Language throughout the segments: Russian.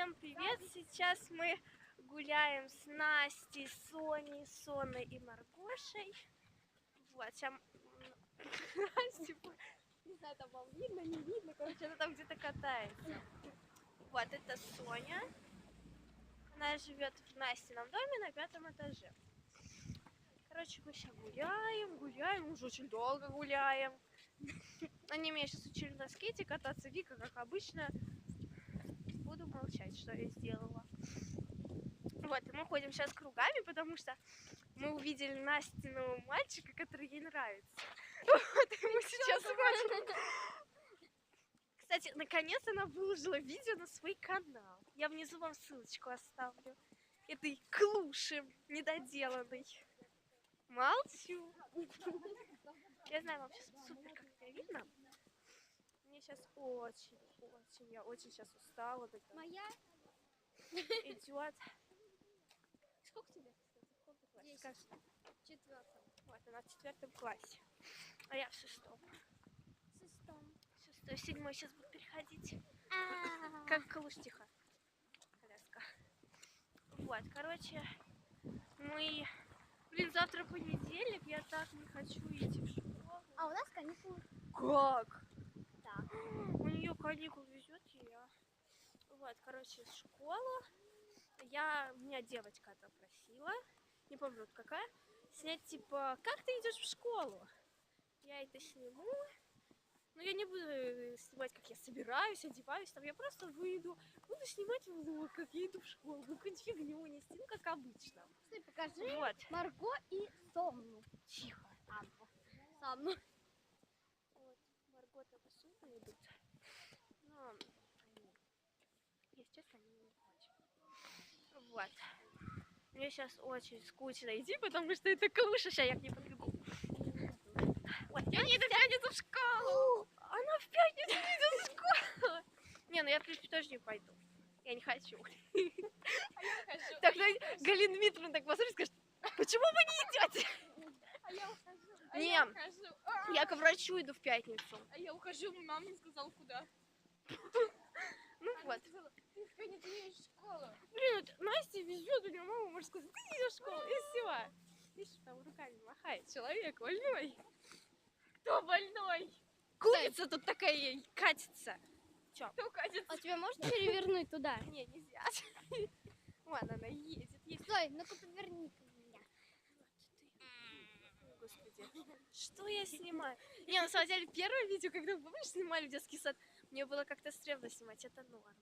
Всем привет! Сейчас мы гуляем с Настей, Соней, Соной и Маргошей. Вот, сейчас не знаю, там вам видно, не видно, короче, она там где-то катается. Вот, это Соня. Она живет в Настином доме на пятом этаже. Короче, мы сейчас гуляем, гуляем, уже очень долго гуляем. Они меня сейчас учили на скейте кататься, Вика, как обычно, буду молчать, что я сделала. Вот, и мы ходим сейчас кругами, потому что мы увидели Настиного мальчика, который ей нравится. Вот, и мы сейчас ходим. Кстати, наконец она выложила видео на свой канал. Я внизу вам ссылочку оставлю. Этой клуши недоделанной. Молчу. Я знаю, вам сейчас супер сейчас очень, очень, я очень сейчас устала. такая Моя Идет. Сколько тебе? Десять. Скажи. четвертом. Вот, она в четвертом классе. А я в шестом. Шестом. Шестой, седьмой сейчас буду переходить. А, Как клуш, тихо. Коляска. Вот, короче, мы... Блин, завтра понедельник, я так не хочу идти в школу. А у нас каникулы. Как? Да. У нее каникул везет я. Вот, короче, школа. Я, меня девочка это просила, не помню вот какая, снять типа, как ты идешь в школу? Я это сниму. Но я не буду э, снимать, как я собираюсь, одеваюсь, там я просто выйду, буду снимать влог, как я иду в школу, буду какую-нибудь фигню нести, ну как обычно. Стой, покажи Вот, Марго и Сомну. тихо. Анну. Сомну. Там суммы идут. Но если честно, они не очень. Вот. Мне сейчас очень скучно идти, потому что это клуша, сейчас я к ней подбегу. Вот, я не иду в пятницу в школу. Она в пятницу не идет в школу. Не, ну я в принципе тоже не пойду. Я не хочу. Тогда Галина Дмитриевна так посмотрит и скажет, почему вы не идете? А я ухожу. А Не. я ухожу. А, Я к врачу иду в пятницу. а я ухожу, мама не сказала куда. Ну вот. сказала, ты в пятницу едешь в школу. Блин, вот Настя везет, у нее мама может сказать, ты идешь в школу, и все. Видишь, там руками махает человек больной. Кто больной? Курица тут такая катится. Кто катится? А тебя можно перевернуть туда? Не, нельзя. Вон она едет, едет. Стой, ну-ка поверни Что я снимаю? Не, на самом деле, первое видео, когда, помнишь, снимали в детский сад, мне было как-то стрёмно снимать, это норм.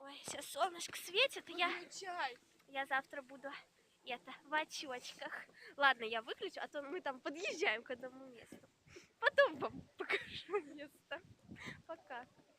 Ой, сейчас солнышко светит, я... Я завтра буду это, в очочках. Ладно, я выключу, а то мы там подъезжаем к одному месту. Потом вам покажу место. Пока.